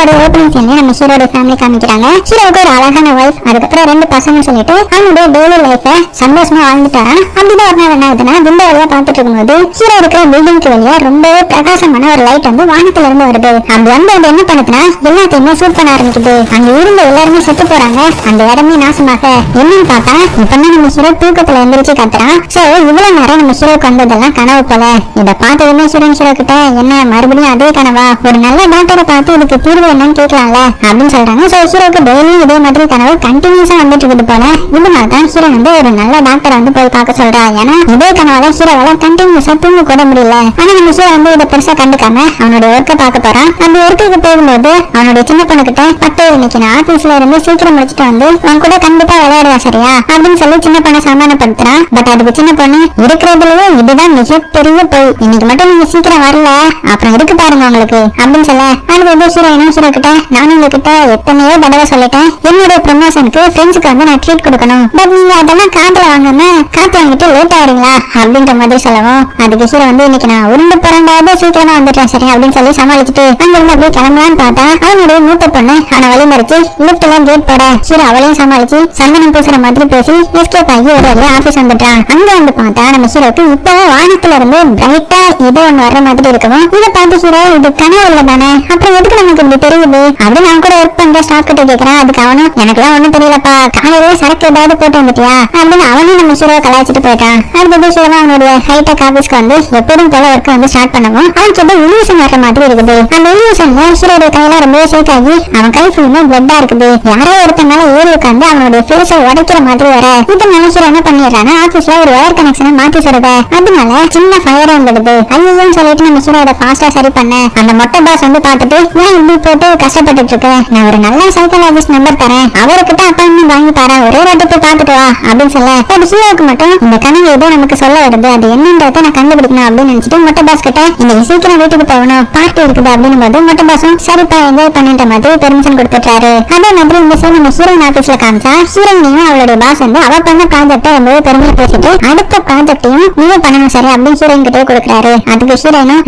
படத்தோட ஓப்பனிங் சீன்ல நம்ம ஹீரோட ஃபேமிலி காமிக்கிறாங்க. ஹீரோவுக்கு ஒரு அழகான ஒய்ஃப் அதுக்கப்புறம் ரெண்டு பசங்க சொல்லிட்டு அவனுடைய டெய்லி லைஃப சந்தோஷமா வாழ்ந்துட்டாரான் அப்படிதான் ஒரு நாள் என்ன ஆகுதுன்னா விண்டோ வழியா பார்த்துட்டு இருக்கும்போது ஹீரோ இருக்கிற பில்டிங்க்கு வெளியே ரொம்பவே பிரகாசமான ஒரு லைட் வந்து வானத்துல இருந்து வருது. அந்த வந்து அது என்ன பண்ணுதுன்னா எல்லாத்தையுமே சூட் பண்ண ஆரம்பிக்குது. அங்க இருந்த எல்லாருமே செத்து போறாங்க. அந்த இடமே நாசமாக. என்னன்னு பார்த்தா இப்பதான் நம்ம ஹீரோ தூக்கத்துல எந்திரிச்சு கத்துறான் சோ இவ்வளவு நேரம் நம்ம ஹீரோக்கு வந்ததெல்லாம் கனவு போல. இதை பார்த்ததுமே சுரன் ஹீரோ கிட்ட என்ன மறுபடியும் அதே கனவா? ஒரு நல்ல டாக்டரை பார்த்து இதுக்கு தீர்வு என்னன்னு கேட்கலாம்ல அப்படின்னு சொல்றாங்க. சோ ஹீரோக்கு டெய்லியும் இதே மாதிரி கனவு கண்டினியூஸா வந்துட்டு இருக்குது போல. இதனால தான் ஹீரோ வந்து ஒரு நல்ல டாக்டரை வந்து போய் பார்க்க சொல்றா. ஏன்னா இதே கனவால ஹீரோவால கண்டினியூஸா தூங்க கூட முடியல. ஆனா நம்ம ஹீரோ வந்து இதை பெருசா கண்டுக்காம அவனுடைய ஒர்க்கை பார்க்க போறான் அந்த ஒர்க்குக்கு போகும்போது அவனுடைய சின்ன பொண்ணு கிட்ட பத்து இன்னைக்கு நான் ஆபீஸ்ல இருந்து சீக்கிரம் முடிச்சுட்டு வந்து உன் கூட கண்டிப்பா விளையாடுவா சரியா? அப்படின்னு சொல்லி சின்ன பொண்ணை சமாதானப்படுத்துறான். பட் அதுக்கு சின்ன பொண்ணு இருக்கிறதுலயே இதுதான் மிகப்பெரிய போய். இன்னைக்கு மட்டும் நீங்க சீக்கிரம் வரல. அப்புறம் இருக்கு பாருங்க உங்களுக்கு. அப்படின்னு சொல்ல அதுக்கு வந்து ஹீரோயினும் என்ன கிட்ட நானும் உங்ககிட்ட எத்தனையோ தடவை சொல்லிட்டேன். என்னுடைய ப்ரமோஷனுக்கு ஃப்ரெண்ட்ஸுக்கு வந்து நான் ட்ரீட் கொடுக்கணும். பட் நீங்க அதெல்லாம் காத்துல வாங்காம காத்து வாங்கிட்டு லேட் ஆயிடுங்களா அப்படின்ற மாதிரி சொல்லவும் அதுக்கு ஹீரோ வந்து இன்னைக்கு நான் உருண்டு பிறண்டாவது சீக்கிரமா வந்துட்டேன் சரி அப்படின்னு சொல்லி சமாளிச்சுட்டு அங்க இருந்து அப்படியே கிளம்பலான்னு பார்த்தா அவனுடைய மூத்த பொண்ணு அவனை வழி மறிச்சு லிப்ட்ல கேட் போட ஹீரோ அவளையும் சமாளிச்சு சந்தனம் பூசுற மாதிரி பேசி எஸ்கேப் ஆகி ஒரு வழியா ஆபீஸ் வந்துட்டான். அங்க வந்து பார்த்தா நம்ம ஹீரோக்கு இப்பவே வானத்துல இருந்து பிரைட்டா ஏதோ ஒண்ணு வர்ற மாதிரி இருக்கவும் இதை பார்த்து ஹீரோ இது கனவு இல்லை தானே அப்புறம் எதுக்கு நமக்கு இப்படி தெரியுது அப்படி நான் கூட ஒர்க் பண்ற ஸ்டாஃப் கிட்ட கேக்குறேன். அதுக்கு அவனும் எனக்குலாம் ஒண்ணும் தெரியலப்பா. காலையில சரக்கு ஏதாவது போட்டு வந்துட்டியா? அப்படின்னு அவனும் நம்ம ஹீரோ கலாய்ச்சிட்டு போயிட்டான். அடுத்தது ஹீரோ அவனுடைய ஹைடெக் ஆபீஸ்க்கு வந்து எப்போதும் போல ஒர்க் வந்து ஸ்டார்ட் பண்ணவும் அவனுக்கு ஏதோ இல்யூஷன் வர்ற மாதிரி இருக்குது. அந்த இல்யூஷன்ல ஹீரோடைய கையில ரொம்ப ஷேக் ஆகி அவன் கை ஃபுல்லுமே பிளட்டா இருக்குது. யாரோ ஒருத்தனால ஏறி உட்காந்து அவனுடைய ஃபேஸை உடைக்கிற மாதிரி வர. இது நினைச்சு என்ன பண்ணிடுறான்னா ஆபீஸ்ல ஒரு ஒயர் கனெக்ஷனை மாத்தி சொல்லுத அதனால சின்ன ஃபயர் வந்துடுது ஐயோன்னு சொல்லிட்டு நம்ம ஹீரோட ஃபாஸ்டா சரி பண்ண. அந்த மொட்டை பாஸ் வந்து பார்த்துட்டு ஏன் இப்படி போட்டு கஷ்டப்பட்டுட்டு இருக்க. நான் ஒரு நல்ல சைக்காலஜிஸ்ட் நம்பர் தரேன். அவர்கிட்ட அப்பாயின்மெண்ட் வாங்கி தரேன். ஒரே வாட்டி போய் பார்த்துட்டு வா அப்படின்னு சொல்ல. ஒரு ஹீரோக்கு மட்டும் இந்த கனவு ஏதோ நமக்கு சொல்ல வருது. அது என்னன்றத நான் கண்டுபிடிக்கணும் அப்படின்னு நினைச்சிட்டு மொட்டை பாஸ் கிட்ட இன்னைக்கு சீக்கிரம் வீட்டுக்கு போகணும். பார்ட்டி இருக்குது அப்படின்னு போது மொட்டை பாஸும் சரிப்பா என்ஜாய் பண்ணிட்ட மாதிரி பெர்மிஷன் கொடுத்துட்டாரு அதே மாதிரி இந்த சைடு நம்ம ஹீரோயின் ஆபீஸ்ல காமிச்சா ஹீரோயினையும் அவளுடைய பாஸ் வந்து அவ பண்ண ப்ராஜெக்டை ரொம்பவே பெருமையா பேசிட்டு அடுத்த ப்ராஜெக்டையும் நீங்க பண்ணணும் சரி அப்படின்னு ஹீரோயின் கிட்டே கொடுக்குறாரு. அதுக்கு ஹீரோயினும்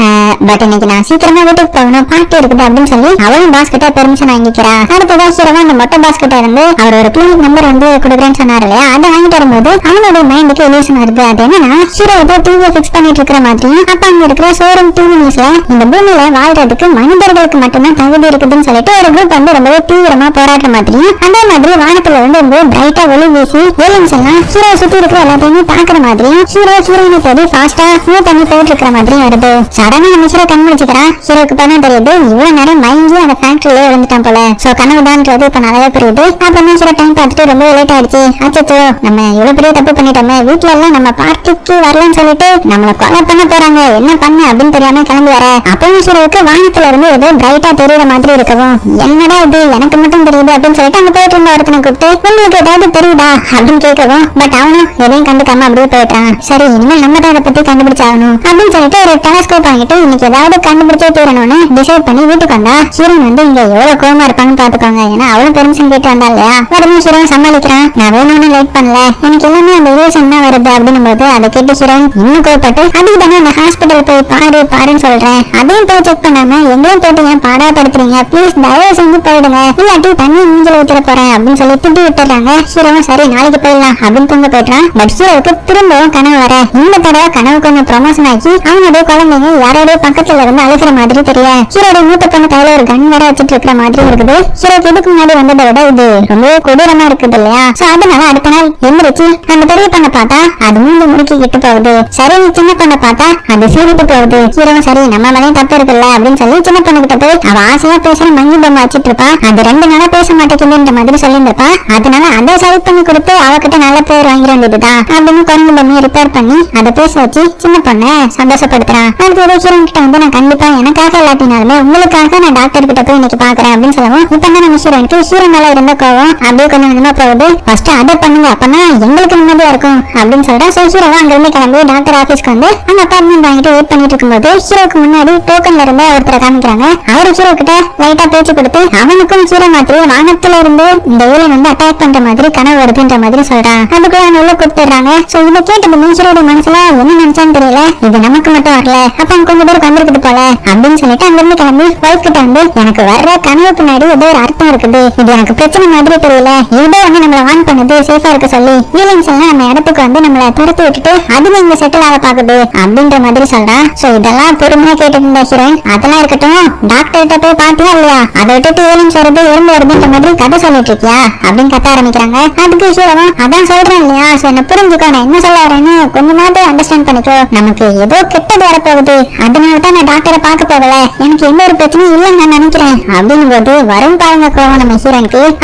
பட் இன்னைக்கு நான் சீக்கிரமா வீட்டுக்கு போகணும். பார்ட்டி இருக்குது அப்படின்னு சொல்லி அவளும் பாஸ் கிட்ட பெர்மிஷன் வாங்கிக்கிறா அடுத்ததா ஹீரோவா அந்த மொட்டை பாஸ் கிட்ட இருந்து அவர் ஒரு கிளினிக் நம்பர் வந்து கொடுக்குறேன்னு சொன்னார் இல்லையா? அதை வாங்கிட்டு வரும்போது அவனுடைய மைண்டுக்கு எலியூஷன் வருது. அது என்னன்னா ஹீரோ ஏதோ டிவியை ஃபிக்ஸ் பண்ணிட்டு இருக்கிற மாதிரியும் அப்ப அங்க இருக்கிற ஷோரூம் டிவி நியூஸ்ல இந்த பூமியில வாழ்றதுக்கு மனிதர்களுக்கு மட்டும்தான் தகுதி இருக்குதுன்னு சொல்லிட்டு ஒரு குரூப் வந்து ரொம்பவே தீவிரமா போராடுற மாதிரியும் அதே மாதிரி வானத்துல வந்து ரொம்ப பிரைட்டா ஒளி வீசி ஏலியன்ஸ் எல்லாம் ஹீரோ சுத்தி இருக்கிற எல்லாத்தையுமே பாக்குற மாதிரியும் ஹீரோ ஹீரோயினை தேடி ஃபாஸ்டா மூவ் பண்ணி போயிட்டு இருக்கிற மாதிரியும் வருது. சடனா நம்ம ஹீரோ கண் முடிச்சுக்கிறான் ஹீரோக்கு பண்ண தெரியுது? இவ்வளவு நேரம் மயங்கி அந்த ஃபேக்டரியிலே விழுந்துட்டான் போல. சோ கனவுதான்றது இப்ப நல்லாவே புரியுது. அப்புறமா சில டைம் பார்த்துட்டு ரொம்ப லேட் ஆயிடுச்சு. அச்சோ நம்ம இவ்வளவு பெரிய தப்பு பண்ணிட்டோமே. வீட்டுல எல்லாம் நம்ம பார்ட்டிக்கு வரலன்னு சொல்லிட்டு நம்மள கொலை பண்ண போறாங்க. என்ன பண்ண அப்படின்னு தெரியாம கிளம்பி வர. அப்பவும் சிலருக்கு வானத்துல இருந்து ஏதோ பிரைட்டா தெரியுற மாதிரி இருக்கவும். என்னடா இது? எனக்கு மட்டும் தெரியுது அப்படின்னு சொல்லிட்டு அங்க போயிட்டு இருந்த ஒருத்தனை கூப்பிட்டு உங்களுக்கு ஏதாவது தெரியுதா? அப்படின்னு கேட்கவும் பட் அவனும் எதையும் கண்டுக்காம அப்படியே போயிட்டான் சரி இனிமேல் நம்ம தான் இதை பத்தி கண்டுபிடிச்சாகணும் அப்படின்னு சொல்லிட்டு ஒரு டெலஸ்கோப் வாங்கிட்டு இன்னைக்கு ஏதாவது கண்டுபிடிச்சே தீரணும்னு டிசைட் பண்ணி வீட்டுக்கு வந்தா ஹீரோயின் வந்து இங்க எவ்வளவு கோவமா இருப்பாங்கன்னு பாத்துக்கோங்க ஏன்னா அவளும் பெர்மிஷன் கேட்டு வந்தா இல்லையா உடனே ஹீரோயின் சமாளிக்கிறான். நான் வேணும்னு லேட் பண்ணல. எனக்கு எல்லாமே அந்த ரிலேஷன் தான் வருது அப்படின்னும் போது அதை கேட்டு ஹீரோயின் இன்னும் கோவப்பட்டு அதுக்கு தானே அந்த ஹாஸ்பிட்டல் போய் பாரு பாருன்னு சொல்றேன். அதையும் போய் செக் பண்ணாம எங்களையும் போட்டு ஏன் பாடாப்படுத்துறீங்க? ப்ளீஸ் தயவு செஞ்சு போயிடுங்க. இல்லாட்டி தண்ணி மூஞ்சில ஊத்திர போறேன் அப்படின்னு சொல்லி திட்டி விட்டுறாங்க ஹீரோவும் சரி நாளைக்கு போயிடலாம் அப்படின்னு தூங்க போயிடுறான். பட் ஹீரோவுக்கு திரும்பவும் கனவு வர. இந்த தடவை கனவு கொஞ்சம் ப்ரொமோஷன் ஆகி அவனுடைய குழந்தைங்க யாரோடைய பக்கத்துல இருந்து அழுகிற மாதிரி தெரிய ஹீரோடைய மூத்த பொண்ணு கையில ஒரு கன் வேற வச்சிட்டு இருக்கிற மாதிரி இருக்குது. ஹீரோக்கு இதுக்கு முன்னாடி வந்ததை விட இது ரொம்பவே கொடூரமா இருக்குது இல்லையா? சோ அதனால அடுத்த நாள் எந்திரிச்சு அந்த பெரிய பண்ண பார்த்தா அது மூணு முறுக்கி கிட்டு போகுது. சரி சின்ன பண்ண பார்த்தா அது சீரிட்டு போகுது. ஹீரோவும் சரி நம்ம மேலேயும் தப்பு இருக்குல்ல அப்படின்னு சொல்லி சின்ன பொண்ணு கிட்ட போய் அவ ஆசையா பேசுற மஞ்சு பொம்மை வச்சிட்டு இருப்பா. அது ரெண்டு நாளா பேச மாட்டேங்குதுன்ற மாதிரி சொல்லியிருந்திருப்பா. அதனால அதை சரி பண்ணி கொடுத்து அவகிட்ட நல்ல பேர் வாங்கிட வேண்டியதுதான் அப்படின்னு குரங்கு பொம்மையை ரிப்பேர் பண்ணி அதை பேச வச்சு சின்ன பொண்ணை சந்தோஷப்படுத்துறான் அடுத்தது ஹீரோன் கிட்ட வந்து நான் கண்டிப்பா எனக்காக இல்லாட்டினாலுமே உங்களுக்காக நான் டாக்டருக்கு கிட்ட போய் இன்னைக்கு பாக்குறேன் அப்படின்னு சொல்லவும் இப்ப தான் நம்ம ஹீரோனுக்கு ஹீரோ மேல இருந்த கோவம் அப்படியே கொஞ்சம் கொஞ்சமா போகுது. ஃபர்ஸ்ட் அதை பண்ணுங்க அப்பனா எங்களுக்கு நிம்மதியா இருக்கும் அப்படின்னு சொல்றேன் சோ ஹீரோவா அங்க இருந்து கிளம்பி டாக்டர் ஆபீஸ்க்கு வந்து அந்த அப்பார்ட்மெண்ட் வாங்கிட்டு வெயிட் பண்ணிட்டு இருக்கும்போது ஹீரோக்கு முன்னாடி டோக்கன்ல இருந்த ஒருத்தரை காமிக்கிறாங்க. அவரு ஹீரோ கிட்ட லைட்டா பேச்சு கொடுத்து அவனுக்கும் ஹீரோ மாதிரி வானத்துல இருந்து இந்த ஏலியன் வந்து அட்டாக் பண்ற மாதிரி கனவு வருதுன்ற மாதிரி சொல்றான். அதுக்குள்ள அவன் உள்ள கூப்பிட்டுறாங்க. சோ இதை கேட்டது ஹீரோட மனசுல என்ன நினைச்சான்னு தெரியல. இது நமக்கு மட்டும் வரல. அப்ப அங்க கொஞ்சம் பேருக்கு வந்திருக்குது போல அப்படின்னு சொல்லிட்டு அங்க இருந்து கிளம்பி ஒய்ஃப் கிட்ட வந்து எனக்கு வர்ற கனவு பின்னாடி ஏதோ ஒரு அர்த்தம் இருக்குது. இது எனக்கு பிரச்சனை மாதிரி தெரியல. ஏதோ வந்து நம்மள வான் பண்ணுது சேஃபா இருக்க சொல்லி. ஃபீலிங்ஸ் எல்லாம் நம்ம இடத்துக்கு வந்து நம்மள துரத்தி விட்டுட்டு அதுல இங்க செட்டில் ஆக பாக்குது அப்படின்ற மாதிரி சொல்றான் சோ இதெல்லாம் பொறுமையா கேட்டுட்டு இருந்த ஹீரோயின். அதெல்லாம் இருக்கட்டும். டாக்டர் கிட்ட போய் பாத்தியா இல்லையா? அதை விட்டுட்டு ஏலியன்ஸ் வருது எறும்பு வருதுன்ற மாதிரி கதை சொல்லிட்டு இருக்கியா? அப்படின்னு கத்த ஆரம்பிக்கிறாங்க. அதுக்கு ஹீரோவும் அதான் சொல்றேன் இல்லையா? சோ என்ன புரிஞ்சுக்கோ நான் என்ன சொல்ல வரேன்னு கொஞ்சமாவது அண்டர்ஸ்டாண்ட் பண்ணிக்கோ. நமக்கு ஏதோ கெட்டது வரப்போகுது. அதனால தான் நான் டாக்டரை பார்க்க போகல. எனக்கு எந்த ஒரு பிரச்சனையும் இல்லைன்னு நான் நினைக்கிறேன். அப்படின்னு போது வரும் பாருங்க கோவம் நம்ம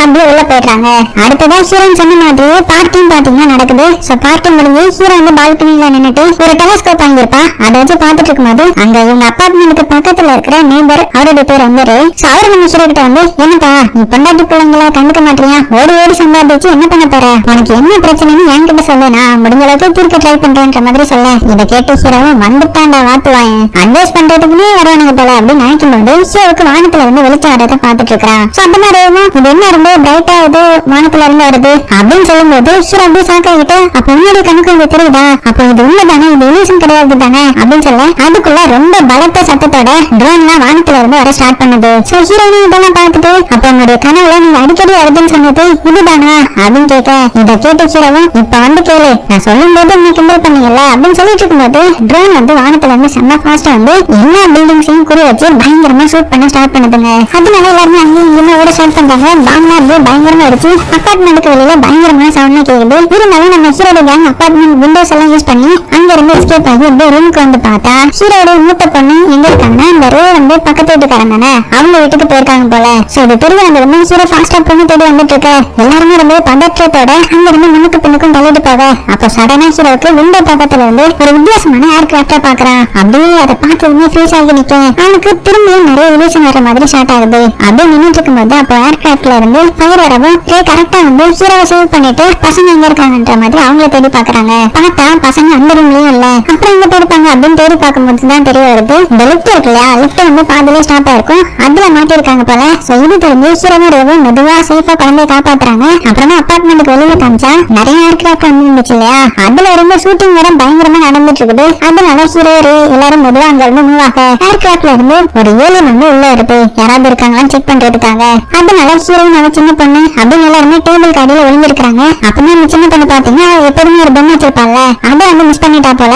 அப்படியே உள்ள போயிடுறாங்க. அடுத்ததான் ஹீரன் சொன்ன மாதிரி பார்ட்டியும் பாத்தீங்கன்னா நடக்குது. சோ பார்ட்டி முடிஞ்சு ஹீரன் வந்து பால்கனில நின்னுட்டு ஒரு டெலஸ்கோப் வாங்கியிருப்பா. அதை வச்சு பார்த்துட்டு இருக்கும்போது அங்க இவங்க அப்பார்ட்மெண்ட்டுக்கு பக்கத்துல இருக்கிற நேபர் அவருடைய பேர் வந்து ரே சோ அவர் நம்ம ஹீரோ கிட்ட வந்து என்னப்பா நீ பொண்டாட்டி பிள்ளைங்கள கண்டுக்க மாட்டியா? ஓடி ஓடி சம்பாதிச்சு என்ன பண்ண போற? உனக்கு என்ன பிரச்சனைன்னு என்கிட்ட சொல்லு நான் முடிஞ்ச அளவுக்கு தீர்க்க ட்ரை பண்றேன்ற மாதிரி சொல்ல. இதை கேட்டு ஹீரோவும் வந்துட்டான்டா வாத்துவாயன் அட்வைஸ் பண்றதுக்குன்னே வருவானுங்க போல அப்படின்னு நினைக்கும் போது ஹீரோவுக்கு வானத்துல இருந்து வெளிச்சம் வரதை பார்த்துட்டு இருக்கான் சோ அந்த மாதிரி இது என்ன ரொம்ப பிரைட்டா இது? வானத்துல இருந்து வருது. அப்படின்னு சொல்லும்போது ஹீரோ அப்படியே சாக்காகிட்டு அப்ப உன்னுடைய கணக்கு இது தெரியுதா? அப்ப இது உண்மைதானே? இது இலூஷன் கிடையாது தானே? அப்படின்னு சொல்ல அதுக்குள்ள ரொம்ப பலத்த சத்தத்தோட ட்ரோன்லாம் வானத்துல இருந்து வர ஸ்டார்ட் பண்ணுது. சோ ஹீரோயின் இதெல்லாம் பார்த்துட்டு அப்ப உன்னுடைய கனவுல நீங்க அடிக்கடி வருதுன்னு சொன்னது இதுதானா? அப்படின்னு கேட்க இத கேட்டு ஹீரோவும் இப்ப வந்து கேளு. நான் சொல்லும் போது நீ கிண்டல் பண்ணீங்கல்ல? அப்படின்னு சொல்லிட்டு இருக்கும்போது ட்ரோன் வந்து வானத்துல இருந்து செம்ம ஃபாஸ்டா வந்து எல்லா பில்டிங்ஸையும் குறி வச்சு பயங்கரமா ஷூட் பண்ண ஸ்டார்ட் பண்ணுதுங்க அதனால எல்லாருமே அங்கேயும் இங்கேயுமே ஓட ஸ்டார்ட் பண்றாங்க. பாம்லாம் அப்படியே பயங்கரமா அடிச்சு அப்பார்ட்மெண்ட்டுக்கு வெளியில பயங்கரமான சவுண்ட் கேக்குது. இருந்தாலும் நம்ம ஹீரோட கேங் அப்பார்ட்மெண்ட் விண்டோஸ் எல்லாம் யூஸ் பண்ணி அங்க இருந்து எஸ்கேப் ஆகி அப்படியே ரூமுக்கு வந்து பார்த்தா ஹீரோட மூத்த பொண்ணு எங்க இருக்காங்கன்னா இந்த ரோ வந்து பக்கத்து வீட்டுக்காரன் தானே? அவங்க வீட்டுக்கு போயிருக்காங்க போல. சோ இது தெரிய அந்த ஹீரோ ஃபாஸ்டா பொண்ணு தேடி வந்துட்டு இருக்க. எல்லாருமே ரொம்ப பதற்றத்தோட அங்க இருந்து முன்னுக்கு பின்னுக்கும் தள்ளிட்டு போக. அப்ப சடனா ஹீரோவுக்கு விண்டோ பக்கத்துல இருந்து ஒரு வித்தியாசமான ஏர் கிராஃப்டா பாக்குறான் அப்படியே அதை பார்த்ததுமே ஃப்ரீஸ் ஆகி நிக்க அவனுக்கு திரும்பியும் நிறைய இலூஷன் வர மாதிரி ஸ்டார்ட் ஆகுது. அப்படியே நின்றுட்டு இருக்கும்போது அப்போ ஏர்கிராஃப்ட்ல இருந்து ஃபயர் வரவும் ரே கரெக்டா வந்து ஹீரோவை சேவ் பண்ணிட்டு பசங்க எங்க இருக்காங்கன்ற மாதிரி அவங்கள தேடி பாக்குறாங்க பார்த்தா பசங்க அந்த ரூம்லயும் இல்ல. அப்புறம் எங்க போயிருப்பாங்க அப்படின்னு தேடி பார்க்கும்போது தான் தெரிய வருது. இந்த லிஃப்ட் இருக்கு இல்லையா? லிஃப்ட் வந்து பாதிலே ஸ்டாப் ஆயிருக்கும். அதுல மாட்டிருக்காங்க போல. சோ இது தெரிஞ்சு ஹீரோவும் ரேவும் மெதுவா சேஃபா குழந்தைய காப்பாத்துறாங்க. அப்புறமா அபார்ட்மெண்ட்டுக்கு வெளியில காமிச்சா நிறைய ஏர்கிராஃப்ட் வந்து இருந்துச்சு இல்லையா? அதுல இருந்து ஷூட்டிங் வேற பயங்கரமா நடந்துட்டு இருக்குது. அதனால ஹீரோ ரே எல்லாரும் மெதுவா அங்க இருந்து மூவ் ஆக. ஏர்கிராஃப்ட்ல இருந்து ஒரு ஏழு வந்து உள்ள இருக்கு யாராவது இருக்காங்களான்னு செக் பண்றதுக்காக. அதனால ஹீரோயின் அவ சின்ன பொண்ணு அப்படின்னு எல்லாருமே டேபிள் கடையில விழுந்திருக்காங்க அப்பதான் அந்த சின்ன பொண்ணு பாத்தீங்கன்னா எப்போதுமே ஒரு பொம்மை வச்சிருப்பாள்ல. அதை வந்து மிஸ் பண்ணிட்டா போல.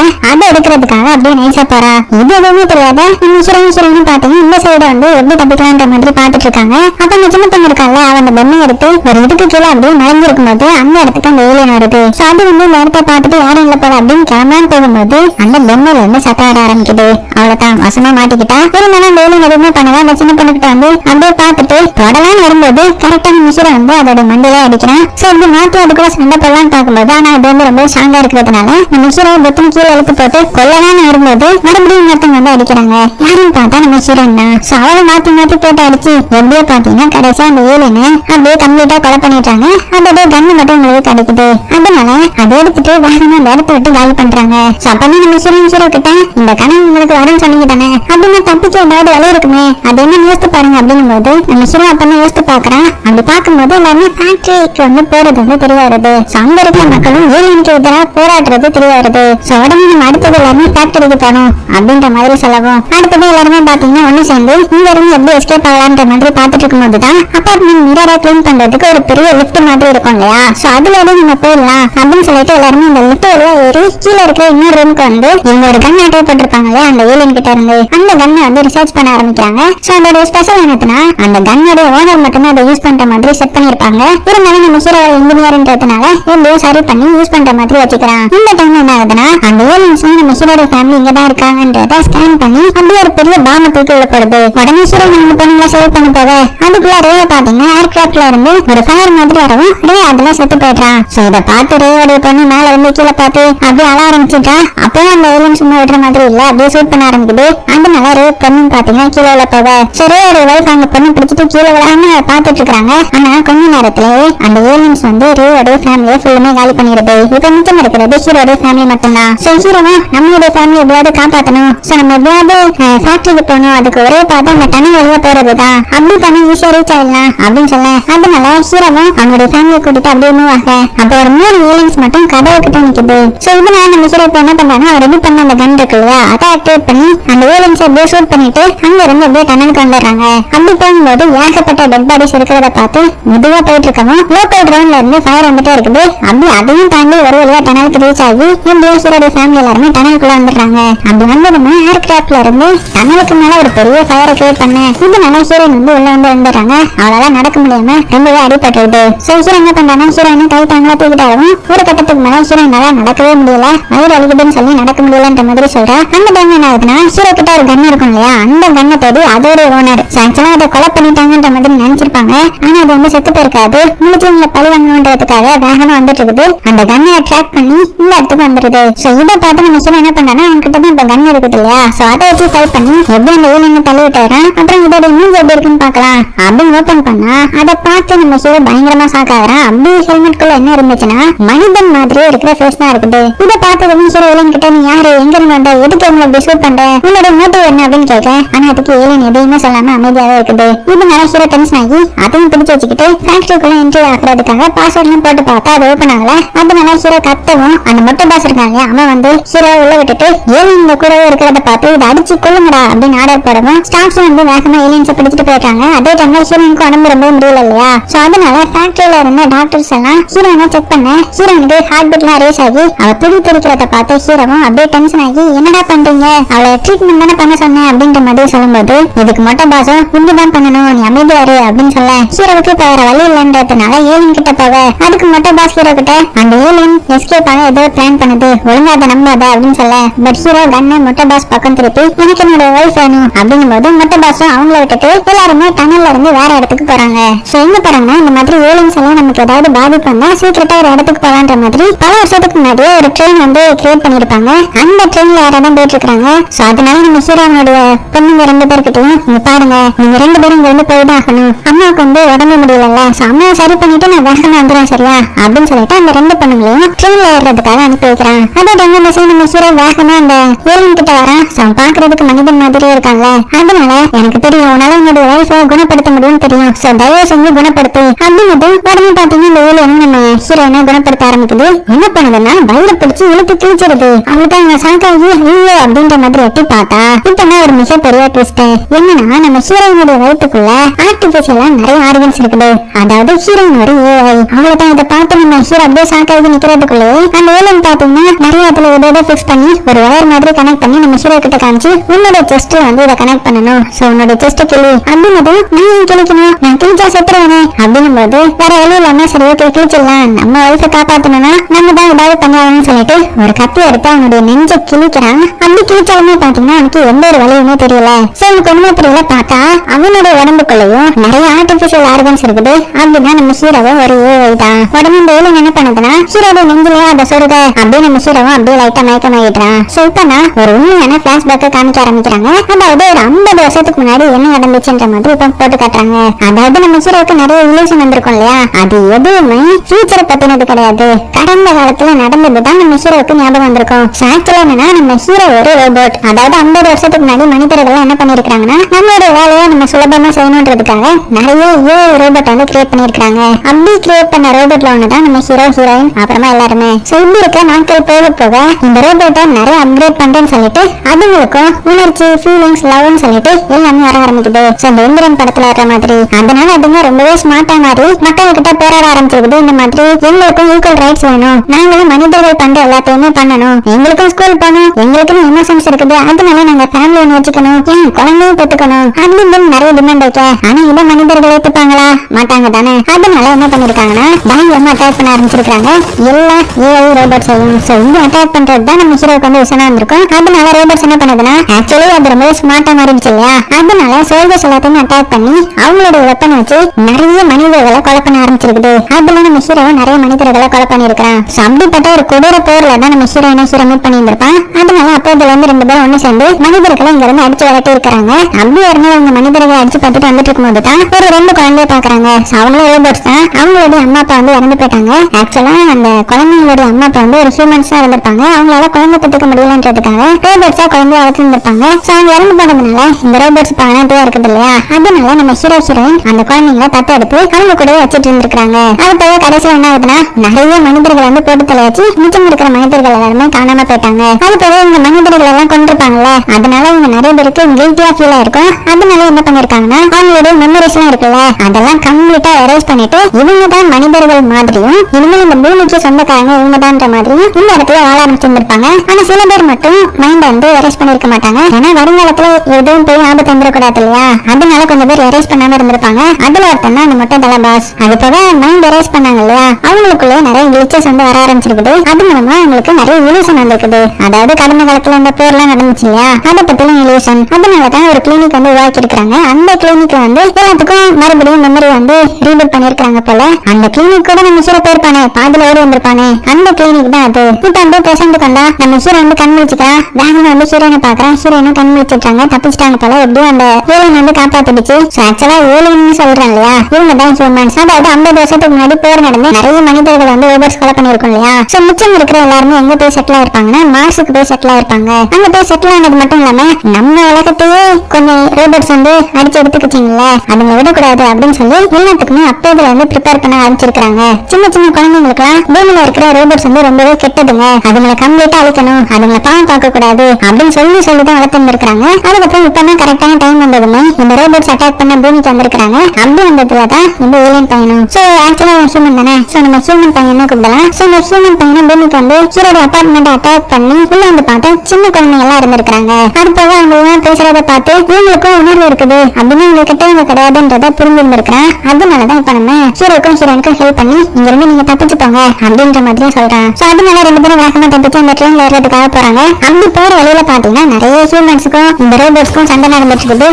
எடுக்கிறதுக்காக அப்படியே நைஸா போறா? இது எதுவுமே தெரியாத நம்ம சுரங்க ஹீரோயின் பாத்தீங்கன்னா இந்த சைடு வந்து எப்படி தப்பிக்கலான்ற மாதிரி பாத்துட்டு இருக்காங்க அப்ப இந்த சின்ன பொண்ணு இருக்கால அந்த பொம்மை எடுத்து ஒரு இதுக்கு கீழே அப்படியே மறைஞ்சிருக்கும் போது அந்த இடத்துக்கு அந்த ஏலியன் வருது. சோ அது வந்து இந்த இடத்த பார்த்துட்டு யாரும் இல்ல போல அப்படின்னு கிளம்பான் போகும்போது அந்த பொம்மையில இருந்து சத்தம் வர ஆரம்பிக்குது. அவ்வளவுதான் வசமா மாட்டிக்கிட்டா. இருந்தாலும் அந்த ஏலியன் எதுவுமே பண்ணல. அந்த சின்ன பொண்ணுகிட்ட வந்து அப்படியே பார்த்துட்டு தொடலான்னு வரும்போது கரெக்டான மிஷினை வந்து அதோட மண்டையில அடிக்கிறான். சோ இப்படி மாத்தி அதுக்குள்ள சண்டை போடலாம்னு பார்க்கும்போது ஆனா அது வந்து ரொம்ப ஸ்ட்ராங்கா இருக்கிறதுனால நம்ம ஹீரோ புத்தம் கீழே எழுத்து போட்டு கொல்லலாம்னு வரும்போது மறுபடியும் ஒருத்தவங்க வந்து அடிக்கிறாங்க. யாருன்னு பார்த்தா நம்ம ஹீரோயின் தான். சோ அவளை மாத்தி மாத்தி போட்டு அடிச்சு எப்படியோ பாத்தீங்கன்னா கடைசியா அந்த ஏழுன்னு அப்படியே கம்ப்ளீட்டா கொலை பண்ணிட்டாங்க அதோட கண்ணு மட்டும் உங்களுக்கு கிடைக்குது. அதனால அதை எடுத்துட்டு வேகமா அந்த இடத்த விட்டு காலி பண்றாங்க. சோ அப்பதான் நம்ம ஹீரோயின் ஹீரோ கிட்ட இந்த கனவு உங்களுக்கு வரும்னு சொன்னீங்க தானே? அப்படின்னு தப்பிக்க ஏதாவது வழி இருக்குமே? அது என்ன யோசித்து பாருங்க. அப்படின்னும் போது நம்ம ஹீரோ அப்பதான் யோசித்து பாக்குறான் அப்படி பார்க்கும்போது எல்லாருமே ஃபேக்டரிக்கு வந்து போறது வந்து தெரிய வருது So, அங்க இருக்கிற மக்களும் ஏலியனுக்கு எதிராக போராடுறது தெரிய வருது So, உடனே நம்ம அடுத்தது எல்லாருமே ஃபேக்டரிக்கு போகணும் அப்படின்ற மாதிரி சொல்லவும். அடுத்தது எல்லாருமே பாத்தீங்கன்னா ஒண்ணு சேர்ந்து இங்க இருந்து எப்படி எஸ்கேப் ஆகலான்ற மாதிரி பாத்துட்டு இருக்கும்போது தான் அப்பார்ட்மெண்ட் மிரரை க்ளீன் பண்றதுக்கு ஒரு பெரிய லிஃப்ட் மாதிரி இருக்கும் இல்லையா? சோ அதுல இருந்து நம்ம போயிடலாம் அப்படின்னு சொல்லிட்டு எல்லாருமே இந்த லிஃப்ட் வழியா ஏறி கீழே இருக்கிற இன்னொரு ரூமுக்கு வந்து இவங்க ஒரு கன் அட்டை போட்டிருப்பாங்க இல்லையா? அந்த ஏலியன் கிட்ட இருந்து. அந்த கன்னை வந்து ரிசர்ச் பண்ண ஆரம்பிக்கிறாங்க. சோ அதோட ஸ்பெஷல் என்னதுன்னா அந்த கன்னோட ஓனர் மட்டுமே அதை யூஸ் பண்ற மாதிரி செட் பண்ணிருப்பாங்க இருந்தாலும் நம்ம ஹீரோ இன்ஜினியர்ன்றதுனால எப்படியோ சரி பண்ணி யூஸ் பண்ற மாதிரி வச்சுக்கிறான். இந்த டைம் என்ன ஆகுதுன்னா அந்த ஏலியன்ஸ் நம்ம ஹீரோட ஃபேமிலி இங்க தான் இருக்காங்கன்றத ஸ்கேன் பண்ணி அப்படியே ஒரு பெரிய பாம்பை தூக்கி விடப்படுது உடனே ஹீரோ நம்ம பொண்ணுங்கள சேவ் பண்ண போக அதுக்குள்ள ரே பாத்தீங்கன்னா ஏர்கிராப்ட்ல இருந்து ஒரு ஃபயர் மாதிரி வரவும் ரே அதுல செத்து போயிடுறான். சோ இதை பார்த்து ரேயோட பொண்ணு மேல இருந்து கீழே பார்த்து அப்படியே அழ ஆரம்பிச்சுட்டா. அப்பவும் அந்த ஏலியன் சும்மா விடுற மாதிரி இல்ல அப்படியே ஷூட் பண்ண ஆரம்பிக்குது. அதனால ரே பொண்ணு பாத்தீங்கன்னா கீழே விழ போக சரி ஒரு வைஃப் அந்த பொண்ணு பிடிச்சிட்டு கீழே விழாம பாத்துட்டு இருக்காங்க. ஆனா கொஞ்ச நேரத்திலேயே அந்த ஏலியன்ஸ் வந்து ரேயோட ஃபேமிலியை ஃபுல்லுமே காலி பண்ணிடுது. இப்ப மிச்சம் இருக்கிறது ஹீரோட ஃபேமிலி மட்டும்தான். சோ ஹீரோவும் நம்மளுடைய ஃபேமிலி எப்படியாவது காப்பாத்தணும். சோ நம்ம எப்படியாவது ஃபேக்டரிக்கு போகணும். அதுக்கு ஒரே பார்த்து அந்த டனல் வழியா போறதுதான் அப்படி பண்ணி ஈஸியா ரீச் ஆயிடலாம். அப்படின்னு சொல்ல அதனால ஹீரோவும் அவனுடைய ஃபேமிலியை கூட்டிட்டு அப்படியே மூவ் ஆக. அப்ப ஒரு மூணு ஏலியன்ஸ் மட்டும் கதவு கிட்ட நிக்குது. சோ இதனால நம்ம ஹீரோ இப்ப என்ன பண்றாங்க அவர் ரெடி பண்ண அந்த கன் இருக்கு இல்லையா? அதை ஆக்டிவேட் பண்ணி அந்த ஏலியன்ஸ் அப்படியே ஷூட் பண்ணிட்டு அங்க இருந்து அப்படியே டனலுக்கு வந்துடுறாங்க. அப்படி போகும்போது ஏகப்பட்ட டெட் பாடிஸ் இருக்கிறத பார்த்து மெதுவா போயிட்டு இருக்கவும் லோக்கல் கிரவுண்ட்ல இருந்து ஃபயர் வந்துட்டே இருக்குது. அப்படி அதையும் தாண்டி ஒரு வழியா டனலுக்கு ரீச் ஆகி இந்த ஹீரோடைய ஃபேமிலி எல்லாருமே டனலுக்குள்ள வந்துடுறாங்க. அப்படி வந்ததுமே ஏர் கிராஃப்ட்ல இருந்து டனலுக்கு மேல ஒரு பெரிய ஃபயரை கிரியேட் பண்ண. இதனால ஹீரோயின் வந்து உள்ள வந்து வந்துடுறாங்க. அவளால நடக்க முடியாம ரொம்பவே அடிபட்டுருது சோ ஹீரோ என்ன பண்றாங்க ஹீரோயினை கை தாங்களா தூக்கிட்டாலும் ஒரு கட்டத்துக்கு மேல ஹீரோயினால நடக்கவே முடியல. வயிறு அழுகுதுன்னு சொல்லி நடக்க முடியலன்ற மாதிரி சொல்றா. அந்த டைம் என்ன ஆகுதுன்னா ஹீரோ கிட்ட ஒரு கன் இருக்கும் இல்லையா? அந்த கண்ணை தேடி அதோட ஓனர் ஆக்சுவலா அதை கொலை பண்ணிட்டாங்கன்ற மாதிரி நினைச்சிருப்பாங்க. ஆனா அது வந்து செத்து போயிருக்காது. முழுத்தவங்களை பழி வாங்கணுன்றதுக்காக வேகமா வந்துட்டு இருக்குது. அந்த கண்ணை ட்ராக் பண்ணி இந்த இடத்துக்கு வந்துருது சோ இதை பார்த்து நம்ம ஹீரோ என்ன பண்றாங்கன்னா அவன்கிட்ட தான் இப்ப கன் இருக்குது இல்லையா? சோ அதை வச்சு ஃபைட் பண்ணி எப்படி அந்த ஊழல் தள்ளி விட்டாரு அப்புறம் இதோட இமேஜ் எப்படி இருக்குன்னு பார்க்கலாம். அப்படின்னு ஓபன் பண்ணா அதை பார்த்து நம்ம ஹீரோ பயங்கரமா சாக்காகிறான் அப்படி ஹெல்மெட் குள்ள என்ன இருந்துச்சுன்னா மனிதன் மாதிரியே இருக்கிற ஃபேஸ் தான் இருக்குது. இதை பார்த்ததும் ஹீரோ ஏலியன் கிட்ட நீ யாரு? எங்க இருந்து வந்த? எதுக்கு உங்களை இப்படி பண்ற? உன்னோட மோட்டிவ் என்ன? அப்படின்னு கேட்க ஆனா அதுக்கு ஏலியன் எதையுமே சொல்லாம அமைதியாவே இருக்குது. இது மேல ஹீரோ டென்ஷன் ஆகி அதையும் பிடிச்சு வச்சுக்கிட்டு ஃபேக்டரிக்குள்ள என்ட்ரி ஆகிறதுக்காக பாஸ்வேர்ட்லாம் போட்டு பார்த்தா அது ஓபன் ஆகல. அதனால ஹீரோ கத்தவும் அந்த மொட்டை பாஸ் இருக்காங்க அவன் வந்து ஹீரோ உள்ள விட்டுட்டு ஏலியன் இந்த கூடவே இருக்கிறத பார்த்து இதை அடிச்சு கொள்ளுங்கடா அப்படின்னு ஆர்டர் போடவும் ஸ்டாஃப்ஸ் வந்து வேகமா ஏலியன்ஸை பிடிச்சிட்டு போயிட்டாங்க அதே டைம்ல ஹீரோயினுக்கு உடம்பு ரொம்ப முடியல இல்லையா? சோ அதனால ஃபேக்டரியில இருந்த டாக்டர்ஸ் எல்லாம் ஹீரோயினை செக் பண்ண ஹீரோனுக்கு ஹார்ட் பீட்லாம் ரேஸ் ஆகி அவ துடி துடிக்கிறத பார்த்து ஹீரோவும் அப்படியே டென்ஷன் ஆகி என்னடா பண்றீங்க? அவளை ட்ரீட்மெண்ட் தானே பண்ண சொன்னேன் அப்படின்ற மாதிரி சொல்லும்போது இதுக்கு மொட்டை பாசம் உண்டுதான் பண்ணணும் நீ அமைதியாரு அப்படின்னு சொல்ல ஹீரோவுக்கு போற வேற வழி இல்லைன்றதுனால ஏலியன் கிட்ட போக அதுக்கு மொட்டை பாஸ் ஹீரோ கிட்ட அந்த ஏலியன் எஸ்கேப் ஆக ஏதோ பிளான் பண்ணுது ஒழுங்கா அதை நம்பாத அப்படின்னு சொல்ல. பட் ஹீரோ கண்ணை மொட்டை பாஸ் பக்கம் திருப்பி எனக்கு என்னோட ஒய்ஃப் வேணும். அப்படிங்கும் போது மொட்டை பாஸும் அவங்கள விட்டுட்டு எல்லாருமே டனல்ல இருந்து வேற இடத்துக்கு போறாங்க. சோ எங்க போறாங்கன்னா இந்த மாதிரி ஏலியன்ஸ் எல்லாம் நமக்கு ஏதாவது பாதிப்பு வந்தா சீக்கிரட்டா ஒரு இடத்துக்கு போலான்ற மாதிரி பல வருஷத்துக்கு முன்னாடியே ஒரு ட்ரெயின் வந்து கிரியேட் பண்ணிருப்பாங்க அந்த ட்ரெயின்ல யாராவது போயிட்டு இருக்காங்க சோ அதனால நம்ம ஹீரோனுடைய பொண்ணுங்க ரெண்டு பேர்கிட்டயும் நீங்க பாருங்க நீங்க ரெண்டு பேரும் இங்க இருந்து போய் தான் ஆகணும். அம்மாவுக்கு வந்து உடம்பு முடியல சோ அம்மாவை சரி பண்ணிட்டு நான் வேகமா வந்துடுறேன் சரியா? அப்படின்னு சொல்லிட்டு அந்த ரெண்டு பொண்ணுங்களையும் ட்ரெயின்ல ஏறுறதுக்காக அனுப்பி வைக்கிறான். அதோட டைம் இந்த நம்ம ஹீரோ வேகமா அந்த ஹீரோயின் கிட்ட வரான் அவன் பாக்குறதுக்கு மனிதன் மாதிரியே இருக்கான்ல. அதனால எனக்கு தெரியும் உன்னால என்னுடைய லைஃபை குணப்படுத்த முடியும்னு தெரியும். சோ தயவு செஞ்சு குணப்படுத்து. அப்படின்னு உடனே பாத்தீங்கன்னா இந்த ஏலியன் நம்ம ஹீரோயினை குணப்படுத்த ஆரம்பிக்குது. என்ன பண்ணுதுன்னா வயிறு பிடிச்சு இழுத்து கிழிச்சிருது. அவளுக்கு அவங்க சாக்காகி ஐயோ அப்படின்ற மாதிரி எட்டி பார்த்தா இப்பதான் ஒரு மிகப்பெரிய ட்விஸ்ட் என்னன்னா நம்ம ஹீரோயினுடைய வயிற்றுக்குள்ள ஆர்டிபிஷியலா நிறைய ஆர்கன்ஸ் இருக்குது. அதாவது ஹீரோயின் ஒரு ஏஐ அவளை தான் இதை பார்த்து நம்ம ஹீரோ அப்படியே சாக்காகி நிக்கிறதுக்குள்ளே அந்த ஏலியன் பாத்தீங்கன்னா நிறைய இடத்துல இதை இதை பண்ணி ஒரு ஒயர் மாதிரி கனெக்ட் பண்ணி நம்ம ஹீரோ கிட்ட காமிச்சு உன்னோட செஸ்ட் வந்து இதை கனெக்ட் பண்ணணும். சோ உன்னோட செஸ்ட் கிளி. அப்படின்னு நான் ஏன் கிழிக்கணும்? நான் கிழிச்சா செத்துருவேனே. அப்படின்னும் போது வேற வழி இல்லாம சரி ஓகே கிழிச்சிடலாம். நம்ம வயசை காப்பாத்தணும்னா நம்ம தான் ஏதாவது பண்ணலாம்னு சொல்லிட்டு ஒரு கத்தி எடுத்து அவனுடைய நெஞ்ச கிழிக்கிறான். அப்படி கிழிச்சாலுமே பாத்தீங்கன்னா அவனுக்கு எந்த ஒரு வழியுமே தெரியல. சோ அவனுக்கு ஒண்ணுமே தெரியல பார்த்தா அவனுடைய உடம்புக்குள்ளேயும் நிறைய ஆர்டிபிஷியல் ஆர்கன்ஸ் இருக்குது. அப்படின்னா நம்ம ஹீரோவை ஒரு ஏழை தான். உடனே இந்த ஏழை என்ன பண்ணுதுன்னா ஹீரோட நெஞ்சிலேயே அதை சொல்லுது அப்படியே நம்ம ஹீரோவும் அப்படியே லைட்டா ஆயிடுறான் சோ இப்ப நான் ஒரு உண்மையான பிளாஷ்பேக்கை காமிக்க ஆரம்பிக்கிறாங்க. அதாவது ஒரு ஐம்பது வருஷத்துக்கு முன்னாடி என்ன நடந்துச்சுன்ற மாதிரி இப்ப போட்டு காட்டுறாங்க. அதாவது நம்ம ஹீரோவுக்கு நிறைய ரிலேஷன் வந்திருக்கும் இல்லையா? அது எதுவுமே ஃபியூச்சரை பத்தினது கிடையாது. கடந்த காலத்துல நடந்ததுதான் நம்ம ஹீரோவுக்கு ஞாபகம் வந்திருக்கும். ஆக்சுவலா என்னன்னா நம்ம ஹீரோ ஒரு ரோபோட் அதாவது ஐம்பது வருஷத்துக்கு முன்னாடி மனிதர்கள் என்ன பண்ணிருக்காங்கன்னா நம்மளோட வேலையை நம்ம சுலபமா செய்யணுன்றதுக்காக நிறைய ஏ ரோபோட் வந்து கிரியேட் பண்ணிருக்காங்க அப்படி கிரியேட் பண்ண ரோபோட்ல ஒண்ணுதான் நம்ம ஹீரோ ஹீரோயின் அப்புறமா எல்லாருமே. சோ இப்படி இருக்க நாட்கள் போக போக இந்த ரோபோட்டை நிறைய அப்கிரேட் பண்றேன்னு சொல்லிட்டு அதுங்களுக்கும் உணர்ச்சி ஃபீலிங்ஸ் லவ்னு சொல்லிட்டு எல்லாமே வர ஆரம்பிக்குது. ஸோ இந்த இந்திரன் படத்துல வர்ற மாதிரி அதனால அதுங்க ரொம்பவே ஸ்மார்ட்டா மாதிரி மக்கள் கிட்ட போராட ஆரம்பிச்சிருக்குது. இந்த மாதிரி எங்களுக்கும் ஈக்குவல் ரைட்ஸ் வேணும். நாங்களும் மனிதர்கள் பண்ற எல்லாத்தையுமே பண்ணணும். எங்களுக்கும் ஸ்கூல் போகணும். எங்களுக்கும் எமோஷன்ஸ் இருக்குது. அதனால நாங்க ஃபேமிலி ஒன்று வச்சுக்கணும். ஏன் குழந்தையும் பெற்றுக்கணும் அப்படின்னு நிறைய டிமாண்ட் வைக்க ஆனா இதை மனிதர்கள் ஏத்துப்பாங்களா? மாட்டாங்க தானே. அதனால என்ன பண்ணிருக்காங்கன்னா பயங்கரமா அட்டாக் பண்ண ஆரம்பிச்சிருக்காங்க எல்லா ஏஐ ரோபோட்ஸையும் ஸோ இங்க அட்டாக் பண்றது தான் நம்ம ஹீரோக்கு வந்து விஷயமா இருந்திருக்கும். அதனால ரோபோட்ஸ் என்ன பண்ணுதுன்னா ஆக்சுவலி அது ரொம்ப ஸ்மார்ட்டா மாறிடுச்சு இல்லையா? அதனால சோல்ஜர்ஸ் எல்லாத்தையும் அட்டாக் பண்ணி அவங்களோட வெப்பனை வச்சு நிறைய மனிதர்களை கொலை பண்ண ஆரம்பிச்சிருக்குது. அதுல நம்ம ஹீரோ நிறைய மனிதர்களை கொலை பண்ணிருக்கான் அப்படிப்பட்ட ஒரு கொடூர போர்ல தான் நம்ம ஹீரோயினை ஹீரோ மீட் பண்ணியிருந்திருப்பான். அதனால அப்போதுல இருந்து ரெண்டு பேரும் ஒண்ணு சேர்ந்து மனிதர்களை இங்க இருந்து அடிச்சு விரட்டி இருக்காங்க அப்படி ஒரு அவங்க மனிதர்களை அடிச்சு பார்த்துட்டு வந்துட்டு இருக்கும்போது தான் ஒரு ரெண்டு குழந்தைய பாக்குறாங்க அவங்களும் ரோபோட்ஸ் தான். அவங்களுடைய அம்மா அப்பா வந்து இறந்து போயிட்டாங்க. ஆக்சுவலா அந்த குழந்தைங்களுடைய அம்மா அப்பா வந்து ஒரு ஹியூமன்ஸ் தான் இருந்திருப்பாங்க. அவங்களால குழந்தை பெற்றுக்க முடியலன்றதுக்காக ரோபோட்ஸா குழந்தை வளர்த்துருந்துருப்பாங்க சோ அவங்க இறந்து போனதுனால இந்த ரோபோட்ஸ் பணத்தையா இருக்குது இல்லையா? அதனால நம்ம ஹீரோ ஹீரோயின் அந்த குழந்தைங்களை தத்து எடுத்து அவங்க கூட வச்சுட்டு இருந்திருக்காங்க அது போக கடைசியில் என்ன ஆகுதுன்னா நிறைய மனிதர்கள் வந்து போட்டு தலையாச்சு. மிச்சம் இருக்கிற மனிதர்கள் எல்லாருமே காணாம போயிட்டாங்க. அது போய் இந்த மனிதர்கள் எல்லாம் கொண்டிருப்பாங்கல்ல அதனால இவங்க நிறைய பேருக்கு கில்ட்டியா ஃபீல் ஆயிருக்கும். அதனால என்ன பண்ணிருக்காங்கன்னா அவங்களுடைய மெமரிஸ் எல்லாம் இருக்குல்ல அதெல்லாம் கம்ப்ளீட்டா எரேஸ் பண்ணிட்டு இவங்க தான் மனிதர்கள் மாதிரியும் இனிமேல் இந்த பூமிக்கு சொந்தக்காரங்க இவங்க தான்ற மாதிரியும் இந்த இடத்துல வாழ ஆரம்பிச்சிருந்திருப்பாங்க. ஆனா சில பேர் மட்டும் மைண்ட் வந்து எரேஸ் பண்ணிருக்க மாட்டாங்க. ஏன்னா வருங்காலத்துல எதுவும் போய் ஆபத்து வந்துடக்கூடாது இல்லையா? அதனால கொஞ்சம் பேர் எரேஸ் பண்ணாம இருந்திருப்பாங்க. அதுல ஒருத்தன் தான் அந்த மொட்டை தலை பாஸ் அது போக மைண்ட் எரேஸ் பண்ணாங்க இல்லையா? அவங்களுக்குள்ள நிறைய கிளிச்சஸ் வந்து வர ஆரம்பிச்சிருக்குது. அது மூலமா அவங்களுக்கு நிறைய இலூஷன் வந்திருக்குது. அதாவது கடந்த காலத்துல இந்த எல்லாம் நடந்துச்சு இல்லையா? அதை பத்தின இலூஷன் அதனால தான் ஒரு கிளினிக் வந்து உருவாக்கி இருக்காங்க அந்த கிளினிக் வந்து எல்லாத்துக்கும் மறுபடியும் மெமரி வந்து ரீபில்ட் பண்ணிருக்காங்க போல. அந்த கிளினிக் கூட நம்ம சூர போயிருப்பானே பாதியில ஓடி வந்திருப்பானே. அந்த கிளினிக் தான் அது. இப்ப வந்து பேசண்ட் கண்டா நம்ம சூர வந்து கண் முழிச்சுக்கா? வேகமா வந்து சூரியனை பாக்குறான் சூரியனும் கண் முழிச்சிட்டாங்க தப்பிச்சிட்டாங்க போல. எப்படியும் அந்த ஏலியன் வந்து காப்பாத்திடுச்சு. ஆக்சுவலா ஏலியன் சொல்றேன் இல்லையா? இவங்க தான் ஹியூமன்ஸ் அதாவது ஐம்பது வருஷத்துக்கு முன்னாடி போர் நடந்து நிறைய மனிதர்கள் வந்து ரோபோட்ஸ் ஃபாலோ பண்ணிருக்கும் இல்லையா? சோ மிச்சம் இருக்கிற எல்லாருமே எங்க போய் செட்டில் ஆயிருப்பாங்கன்னா மார்ஸுக்கு போய் செட்டில் ஆயிருப்பாங்க. அங்க போய் செட்டில் ஆனது மட்டும் இல்லாம நம்ம உலகத்தையே கொஞ்சம் ரோபோட்ஸ் வந்து அடிச்சு எடுத்துக்கிட்டீங்கல்ல அதுங்க விடக்கூடாது அப்படின்னு சொல்லி எல்லாத்துக்குமே அப்போதுல வந்து ப்ரிப்பேர் பண்ண ஆரம்பிச்சிருக்காங்க சின்ன சின்ன குழந்தைங்களுக்கு பூமியில இருக்கிற ரோபோட்ஸ் வந்து ரொம்பவே கெட்டதுங்க. அதுங்களை கம்ப்ளீட்டா அழிக்கணும் அதுங்களை பாவம் பார்க்க கூடாது அப்படின்னு சொல்லி சொல்லி தான் வளர்த்துருக்காங்க அதுக்கப்புறம் இப்பதான் கரெக்டான டைம் வந்ததுமே இந்த ரோபோட்ஸ் அட்டாக் பண்ண பூமிக்கு வந்திருக்காங்க அப்படி வந்ததுல தான் இந்த ஏலியன் பையனும் சோ ஆக்சுவலா ஹியூமன் தானே? சோ நம்ம ஹியூமன் பையனை கூப்பிடலாம். சோ இந்த ஹியூமன் பையனை பூமிக்கு வந்து ஹீரோட அப்பார்ட்மெண்ட் அட்டாக் பண்ணி உள்ள வந்து பார்த்தா சின்ன குழந்தைங்க எல்லாம் இருந்திருக்காங்க அது போக அவங்க எல்லாம் பேசுறத பார்த்து இவங்களுக்கும் உணர்வு இருக்குது. அப்படின்னு இவங்க கிட்ட இவங்க கிடையாதுன்றத புரிஞ்சிருந்திருக்கிறேன். அதனாலதான் இப்ப நம்ம ஹீரோக்கும் ஹீரோனுக்கும் ஹெல்ப் பண்ணி இங்க இருந்து நீங்க தப்பிச்சு போங்க அப்படின்ற மாதிரி சொல்றான். சோ அதனால ரெண்டு பேரும் வேகமா தப்பிச்சு அந்த ட்ரெயின்ல ஏறதுக்காக போறாங்க. அப்படி போற வழியில பாத்தீங்கன்னா நிறைய ஹியூமன்ஸுக்கும் இந்த ரோபோட்ஸ்க்கும் சண்டை நடந்துட்டு இருக்குது.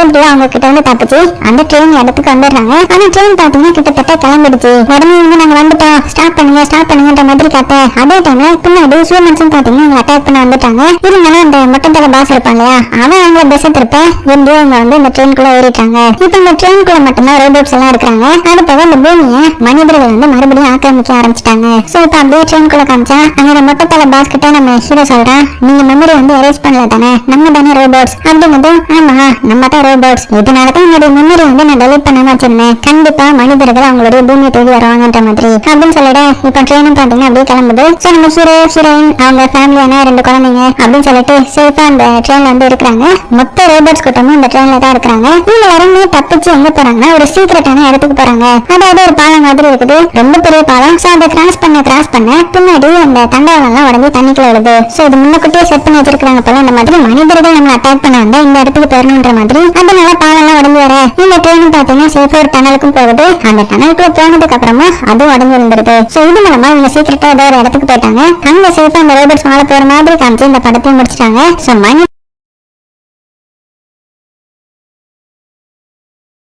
எப்படியோ அவங்க கிட்ட வந்து தப்பிச்சு அந்த ட்ரெயின் இடத்துக்கு வந்துடுறாங்க. ஆனா ட்ரெயின் பாத்தீங்கன்னா கிட்டத்தட்ட கிளம்பிடுச்சு. உடனே வந்து நாங்க வந்துட்டோம். ஸ்டாப் பண்ணுங்க ஸ்டாப் பண்ணுங்கன்ற மாதிரி கத்த அதே டைம்ல பின்னாடி ஹியூமன்ஸும் பாத்தீங்கன்னா அட்டாக் பண்ண வந்துட்டாங்க. இருந்தாலும் அந்த மொட்டத்தல பாஸ் இருப்பாங்க அவன் அவங்க பஸ் திருப்ப எப்படியோ அவங்க வந்து இந்த ட்ரெயின்குள்ள ஏறிட்டாங்க. இப்ப இந்த ட்ரெயின்குள்ள மட்டும்தான் ரோபோட்ஸ் எல்லாம் இருக்காங்க அது போக இந்த பூமியை மனிதர்கள் வந்து மறுபடியும் ஆக்கிரமிக்க ஆரம்பிச்சிட்டாங்க. சோ இப்ப அப்படியே ட்ரெயின்குள்ள காமிச்சா அங்க அந்த மொட்டத்தல பாஸ் கிட்ட நம்ம ஹீரோ சொல்றான் நீங்க மெமரி வந்து எரேஸ் பண்ணல தானே நம்ம தானே ரோபோட்ஸ் அப்படிங்கிறது ஆமா நம்ம தான் ரோபோட்ஸ் இதனால தான் என்னுடைய மெமரி வந்து நான் டெலிட் பண்ணாம வச்சிருந்தேன். கண்டிப்பா மனிதர்கள் அவங்களுடைய பூமியை தேடி வருவாங்கன்ற மாதிரி. அப்படின்னு சொல்லிட்டு இப்ப ட்ரெயினும் பாத்தீங்கன்னா அப்படியே கிளம்புது. சோ நம்ம ஹீரோ ஹீரோயின் அவங்க ஃபேமிலியான ரெண்டு குழந்தைங்க அப்படின்னு சொல்லிட்டு சேஃபா அந்த ட்ரெயின்ல வந்து இருக்கிறாங்க. மொத்த ரோபோட்ஸ் கூட்டமும் இந்த ட்ரெயின்ல தான் இருக்கிறாங்க. இவங்க எல்லாருமே தப்பிச்சு எங்க போறாங்கன்னா ஒரு சீக்கிரட்டான இடத்துக்கு போறாங்க. அதாவது ஒரு பாலம் மாதிரி இருக்குது. ரொம்ப பெரிய பாலம். சோ அதை கிராஸ் பண்ண கிராஸ் பண்ண பின்னாடி அந்த தண்டவாளம் எல்லாம் உடஞ்சி தண்ணிக்குள்ள விடுது சோ இது முன்னக்கூட்டியே செட் பண்ணி வச்சிருக்காங்க போல இந்த மாதிரி மனிதர்கள் நம்ம அட்டாக் பண்ண வந்தா இந்த இடத்துக்கு போயிடணுன்ற மாதிரி அதனால பாலம் எல்லாம் உடஞ்சு வர. இந்த ட்ரெயின் பாத்தீங்கன்னா சேஃபா ஒரு டனலுக்கும் போகுது அந்த டனலுக்குள்ள போனதுக்கு அப்புறமா அதுவும் உடஞ்சு இருந்துருது சோ இது மூலமா இவங்க சீக்கிரட்டா ஏதோ ஒரு இடத்துக்கு போயிட்டாங்க. அங்க சேஃபா அந்த ரோபோட்ஸ் மேல போற மாதிரி காமிச்சு இந்த படத்தையும் முடிச்சிட்டாங்க. சோ மணி